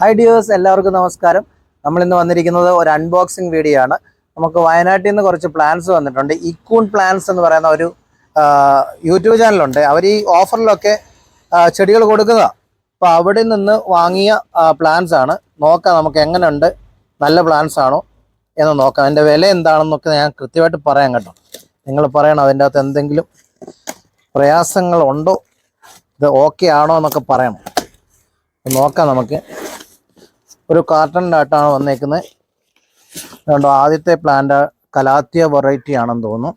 Hi dears എല്ലാവർക്കും നമസ്കാരം. നമ്മൾ ഇന്ന് വന്നിരിക്കുന്നത് ഒരു അൺബോക്സിംഗ് വീഡിയോ ആണ്. നമുക്ക് വയനാട്ടിൽ നിന്ന് കുറച്ച് പ്ലാൻസ് വന്നിട്ടുണ്ട്. ഇക്കൂൺ പ്ലാൻസ് എന്ന് പറയുന്ന ഒരു യൂട്യൂബ് ചാനലുണ്ട് അവർ ഈ ഓഫറിലൊക്കെ ചെടികൾ കൊടുക്കുന്നതാണ് അപ്പോൾ അവിടെ നിന്ന് വാങ്ങിയ പ്ലാൻസ് ആണ്. നോക്കാം നമുക്ക് എങ്ങനെയുണ്ട്. നല്ല പ്ലാൻസ് ആണോ എന്ന് നോക്കാം. അതിന്റെ വില എന്താണെന്നൊക്കെ ഞാൻ കൃത്യമായിട്ട് പറയാം കേട്ടോ. നിങ്ങൾ പറയണം അതിന്റെ അകത്ത് എന്തെങ്കിലും പ്രയാസങ്ങളുണ്ടോ? ഇത് ഓക്കെ ആണോ എന്നൊക്കെ പറയണം. നോക്കാം നമുക്ക്. ഒരു കാർട്ടണിന്റെ ആയിട്ടാണ് വന്നേക്കുന്നത് അതുകൊണ്ട് ആദ്യത്തെ പ്ലാന്റ് കലാത്തിയ വെറൈറ്റി ആണെന്ന് തോന്നുന്നു.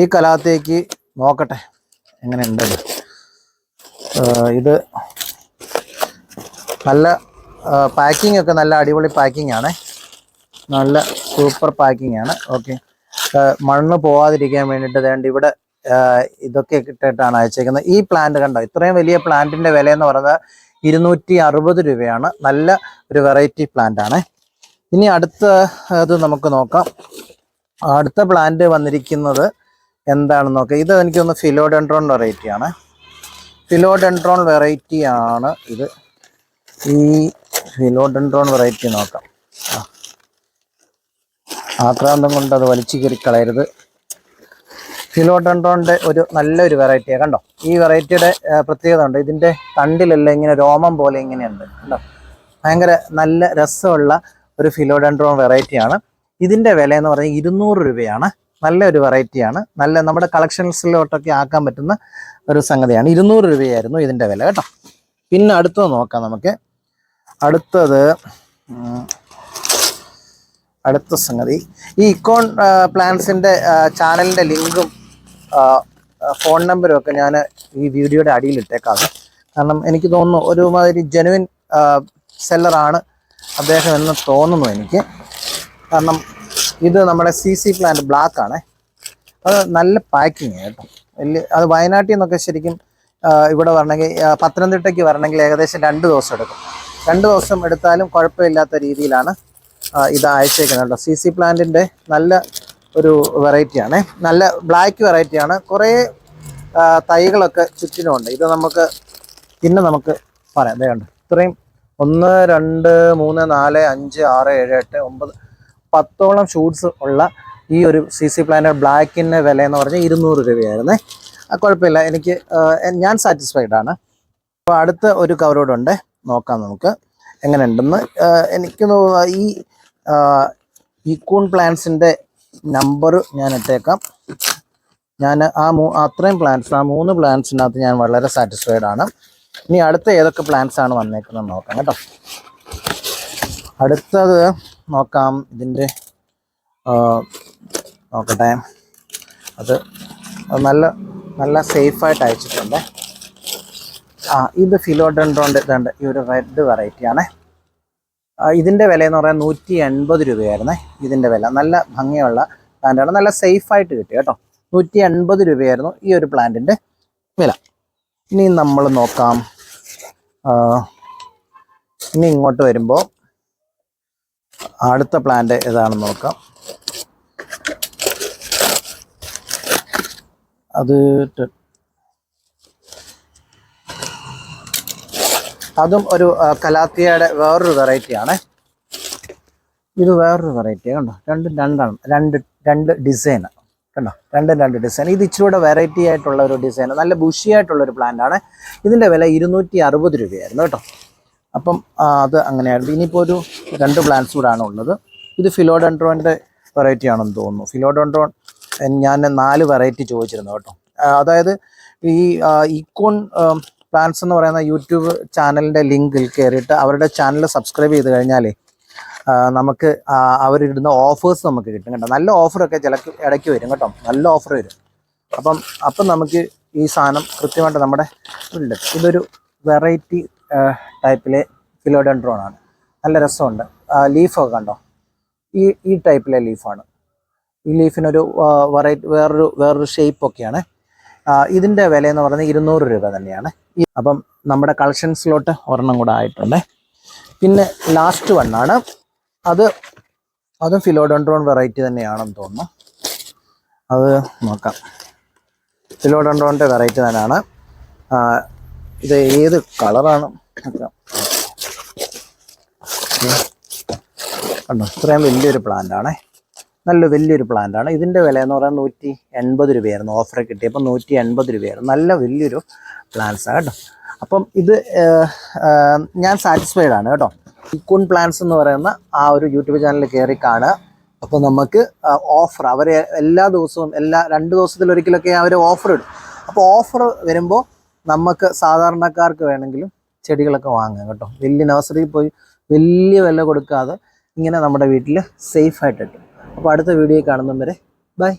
ഈ കലാത്തിയക്ക് നോക്കട്ടെ എങ്ങനെയുണ്ട് ഇത്. നല്ല പാക്കിംഗ് ഒക്കെ നല്ല അടിപൊളി പാക്കിംഗ് ആണ്. നല്ല സൂപ്പർ പാക്കിംഗ് ആണ്. ഓക്കെ മണ്ണ് പോവാതിരിക്കാൻ വേണ്ടിയിട്ട് വേണ്ട ഇവിടെ ഇതൊക്കെ ഇട്ടിട്ടാണ് അയച്ചേക്കുന്നത്. ഈ പ്ലാന്റ് കണ്ടോ ഇത്രയും വലിയ പ്ലാന്റിന്റെ വില എന്ന് പറയുന്നത് ഇരുന്നൂറ്റി അറുപത് രൂപയാണ്. നല്ല ഒരു വെറൈറ്റി പ്ലാന്റ് ആണ്. ഇനി അടുത്ത അത് നമുക്ക് നോക്കാം. അടുത്ത പ്ലാന്റ് വന്നിരിക്കുന്നത് എന്താണെന്ന് നോക്കാം. ഇത് എനിക്കൊന്ന് ഫിലോഡെൻഡ്രോൺ വെറൈറ്റി ആണ്. ഫിലോഡെൻഡ്രോൺ വെറൈറ്റി ആണ് ഇത്. ഈ ഫിലോഡെൻഡ്രോൺ വെറൈറ്റി നോക്കാം. ആക്രാന്തം കൊണ്ട് അത് വലിച്ചു കയറി കളയരുത് ഫിലോഡെൻഡ്രോണിന്റെ ഒരു നല്ലൊരു വെറൈറ്റിയാണ് കണ്ടോ? ഈ വെറൈറ്റിയുടെ പ്രത്യേകത ഉണ്ട് ഇതിന്റെ തണ്ടിലെല്ലാം ഇങ്ങനെ രോമം പോലെ ഇങ്ങനെയുണ്ട് കണ്ടോ? ഭയങ്കര നല്ല രസമുള്ള ഒരു ഫിലോഡൻഡ്രോൺ വെറൈറ്റിയാണ് ഇതിന്റെ വില എന്ന് പറഞ്ഞാൽ ഇരുന്നൂറ് രൂപയാണ്. നല്ലൊരു വെറൈറ്റിയാണ് നല്ല നമ്മുടെ കളക്ഷൻസിലോട്ടൊക്കെ ആക്കാൻ പറ്റുന്ന ഒരു സംഗതിയാണ്. ഇരുന്നൂറ് രൂപയായിരുന്നു ഇതിന്റെ വില കേട്ടോ? പിന്നെ അടുത്തത് നോക്കാം നമുക്ക്. അടുത്തത് അടുത്ത സംഗതി. ഈ ഇക്കോൺ പ്ലാൻസിന്റെ ചാനലിന്റെ ലിങ്കും ഫോൺ നമ്പറും ഒക്കെ ഞാൻ ഈ വീഡിയോയുടെ അടിയിൽ ഇട്ടേക്കാം കാരണം എനിക്ക് തോന്നുന്നു ഒരുമാതിരി ജനുവിൻ സെല്ലറാണ് അദ്ദേഹം എന്ന് തോന്നുന്നു എനിക്ക്. കാരണം ഇത് നമ്മുടെ സി സി പ്ലാന്റ് ബ്ലാക്ക് ആണ്. അത് നല്ല പാക്കിങ് കേട്ടോ. വലിയ അത് വയനാട്ടിൽ നിന്നൊക്കെ ശരിക്കും ഇവിടെ വരണമെങ്കിൽ പത്തനംതിട്ടയ്ക്ക് വരണമെങ്കിൽ ഏകദേശം രണ്ട് ദിവസം എടുക്കും. രണ്ട് ദിവസം എടുത്താലും കുഴപ്പമില്ലാത്ത രീതിയിലാണ് ഇത് അയച്ചേക്കുന്നത് കേട്ടോ. സി സി പ്ലാന്റിന്റെ നല്ല ഒരു വെറൈറ്റിയാണ് നല്ല ബ്ലാക്ക് വെറൈറ്റിയാണ് കുറേ തൈകളൊക്കെ ചുറ്റിനുമുണ്ട്. ഇത് നമുക്ക് പിന്നെ നമുക്ക് പറയാം. വേണ്ട ഇത്രയും ഒന്ന് രണ്ട് മൂന്ന് നാല് അഞ്ച് ആറ് ഏഴ് എട്ട് ഒമ്പത് പത്തോളം ഷൂട്ട്സ് ഉള്ള ഈ ഒരു സി സി പ്ലാന്റ് ബ്ലാക്കിന്റെ വില എന്ന് പറഞ്ഞാൽ ഇരുന്നൂറ് രൂപയായിരുന്നേ. ആ, കുഴപ്പമില്ല. എനിക്ക് ഞാൻ സാറ്റിസ്ഫൈഡ് ആണ്. അപ്പോൾ അടുത്ത ഒരു കവറോട് ഉണ്ട്. നോക്കാം നമുക്ക്. എങ്ങനെയുണ്ടെന്ന്. എനിക്ക് ഈ ഇക്കൂൺ പ്ലാന്റ്സിന്റെ നമ്പർ ഞാൻ ഇട്ടേക്കാം. ഞാൻ ആ മൂ അത്രയും പ്ലാന്റ്സ് ആ മൂന്ന് പ്ലാന്റ്സിനകത്ത് ഞാൻ വളരെ സാറ്റിസ്ഫൈഡ് ആണ്. ഇനി അടുത്ത ഏതൊക്കെ പ്ലാന്റ്സ് ആണ് വന്നേക്കുന്നത് നോക്കാം കേട്ടോ. അടുത്തത് നോക്കാം. ഇതിന്റെ നോക്കട്ടെ. അത് അത് നല്ല നല്ല സേഫായിട്ട് അയച്ചിട്ടുണ്ട്. ആ ഇത് ഫിലോഡൻഡ്രോണ്ട് ഇതുണ്ട് ഈ ഒരു റെഡ് വെറൈറ്റിയാണ് ഇതിന്റെ വില എന്ന് പറയാൻ നൂറ്റി എൺപത് രൂപയായിരുന്നേ. ഇതിന്റെ വില. നല്ല ഭംഗിയുള്ള പ്ലാന്റാണ് നല്ല സേഫായിട്ട് കിട്ടി കേട്ടോ. നൂറ്റി എൺപത് രൂപയായിരുന്നു ഈ ഒരു പ്ലാന്റിന്റെ വില. ഇനി നമ്മൾ നോക്കാം. ഇനി ഇങ്ങോട്ട് വരുമ്പോൾ അടുത്ത പ്ലാന്റ് ഏതാണെന്ന് നോക്കാം. അത് അതും ഒരു കലാത്തിയയുടെ വേറൊരു വെറൈറ്റിയാണ് ഇത് വേറൊരു വെറൈറ്റി കണ്ടോ? രണ്ടും രണ്ടാണ്. രണ്ട് രണ്ട് ഡിസൈൻ കണ്ടോ? രണ്ടും രണ്ട് ഡിസൈൻ ഇത് ഇച്ചിരി കൂടെ വെറൈറ്റി ആയിട്ടുള്ള ഒരു ഡിസൈൻ നല്ല ബുഷി ആയിട്ടുള്ള ഒരു പ്ലാന്റ് ആണ്. ഇതിന്റെ വില ഇരുന്നൂറ്റി അറുപത് രൂപയായിരുന്നു കേട്ടോ. അപ്പം അത് അങ്ങനെയായിരുന്നു. ഇനിയിപ്പോൾ ഒരു രണ്ട് പ്ലാന്റ്സ് കൂടാണ് ഉള്ളത്. ഇത് ഫിലോഡൻഡ്രോന്റെ വെറൈറ്റി ആണെന്ന് തോന്നുന്നു. ഫിലോഡൻഡ്രോൺ ഞാൻ നാല് വെറൈറ്റി ചോദിച്ചിരുന്നു കേട്ടോ. അതായത് ഈ ഇക്കോൺ പ്ലാന്റ്സ് എന്ന് പറയുന്ന യൂട്യൂബ് ചാനലിന്റെ ലിങ്കിൽ കയറിയിട്ട് അവരുടെ ചാനൽ സബ്സ്ക്രൈബ് ചെയ്ത് കഴിഞ്ഞാലേ നമുക്ക് അവരിടുന്ന ഓഫേഴ്സ് നമുക്ക് കിട്ടും കേട്ടോ. നല്ല ഓഫറൊക്കെ ചില ഇടയ്ക്ക് വരും കേട്ടോ. നല്ല ഓഫർ വരും. അപ്പം അപ്പം നമുക്ക് ഈ സാധനം കൃത്യമായിട്ട് നമ്മുടെ ഉണ്ട് ഇതൊരു വെറൈറ്റി ടൈപ്പിലെ ഫിലോഡൻഡ്രോൺ ആണ്. നല്ല രസമുണ്ട്. ലീഫൊക്കെ കണ്ടോ? ഈ ഈ ടൈപ്പിലെ ലീഫാണ് ഈ ലീഫിനൊരു വെറൈറ്റി വേറൊരു വേറൊരു ഷേപ്പൊക്കെയാണ് ഇതിന്റെ വില എന്ന് പറയുന്നത് ഇരുന്നൂറ് രൂപ തന്നെയാണ്. അപ്പം നമ്മുടെ കളക്ഷൻസിലോട്ട് ഒരെണ്ണം കൂടെ ആയിട്ടുണ്ട്. പിന്നെ ലാസ്റ്റ് വണ്ണാണ് അത് അതും ഫിലോഡൻഡ്രോൺ വെറൈറ്റി തന്നെയാണെന്ന് തോന്നുന്നു. അത് നോക്കാം. ഫിലോഡൻഡ്രോണിന്റെ വെറൈറ്റി തന്നെയാണ്. ഇത് ഏത് കളറാണ് കണ്ടോ ഇത്രയും വലിയൊരു പ്ലാന്റ് ആണേ. നല്ല വലിയൊരു പ്ലാന്റാണ് ഇതിന്റെ വില എന്ന് പറഞ്ഞാൽ നൂറ്റി എൺപത് രൂപയായിരുന്നു. ഓഫർ കിട്ടിയപ്പോൾ നൂറ്റി എൺപത് രൂപയായിരുന്നു. നല്ല വലിയൊരു പ്ലാന്റ്സ് ആണ് കേട്ടോ. അപ്പം ഇത് ഞാൻ സാറ്റിസ്ഫൈഡ് ആണ് കേട്ടോ. ഇക്കുൺ പ്ലാൻസ് എന്ന് പറയുന്ന ആ ഒരു യൂട്യൂബ് ചാനൽ കയറി കാണുക. അപ്പോൾ നമുക്ക് ഓഫർ അവർ എല്ലാ ദിവസവും എല്ലാ രണ്ട് ദിവസത്തിലൊരിക്കലൊക്കെ അവർ ഓഫർ ഇടും. അപ്പോൾ ഓഫർ വരുമ്പോൾ നമുക്ക് സാധാരണക്കാർക്ക് വേണമെങ്കിലും ചെടികളൊക്കെ വാങ്ങാം കേട്ടോ. വലിയ നഴ്സറിയിൽ പോയി വലിയ വില കൊടുക്കാതെ ഇങ്ങനെ നമ്മുടെ വീട്ടിൽ സേഫ് ആയിട്ട് കിട്ടും അപ്പോൾ അടുത്ത വീഡിയോ കാണുന്നവരെ ബൈ.